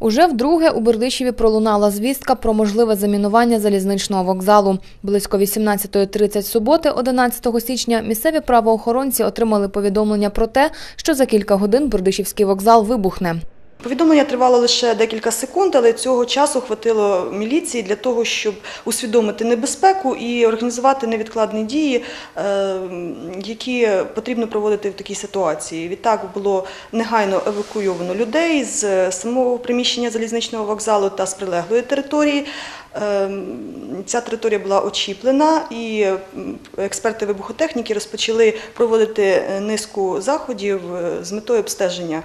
Уже вдруге у Бердичеві пролунала звістка про можливе замінування залізничного вокзалу. Близько 18.30 суботи, 11 січня, місцеві правоохоронці отримали повідомлення про те, що за кілька годин Бердичівський вокзал вибухне. Повідомлення тривало лише декілька секунд, але цього часу хватило міліції для того, щоб усвідомити небезпеку і організувати невідкладні дії, е, які потрібно проводити в такій ситуації. Відтак було негайно евакуйовано людей з самого приміщення залізничного вокзалу та з прилеглої території. Е, Ця територія була очіплена, і експерти вибухотехніки розпочали проводити е, низку заходів е, з метою обстеження е,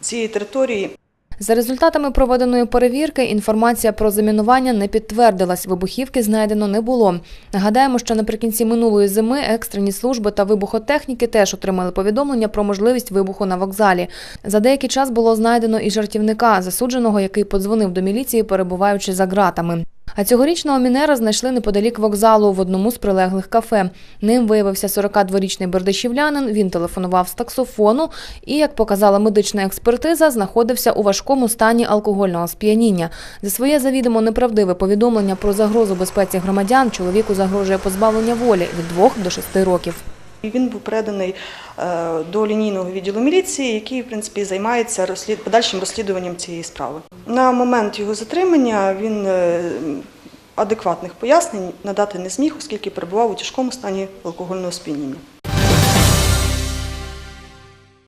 цієї території. За результатами проведеної перевірки, інформація про замінування не підтвердилась. Вибухівки знайдено не було. Нагадаємо, що наприкінці минулої зими екстрені служби та вибухотехніки теж отримали повідомлення про можливість вибуху на вокзалі. За деякий час було знайдено і жартівника, засудженого, який подзвонив до міліції, перебуваючи за ґратами. А цьогорічного мінера знайшли неподалік вокзалу в одному з прилеглих кафе. Ним виявився 42-річний бердичівлянин. Він телефонував з таксофону і, як показала медична експертиза, знаходився у важкому стані алкогольного сп'яніння. За своє завідомо неправдиве повідомлення про загрозу безпеці громадян чоловіку загрожує позбавлення волі від 2 до 6 років. Він був переданий е, до лінійного відділу міліції, який в принципі займається подальшим розслідуванням цієї справи. На момент його затримання він е, адекватних пояснень надати не зміг, оскільки перебував у тяжкому стані алкогольного сп'яніння.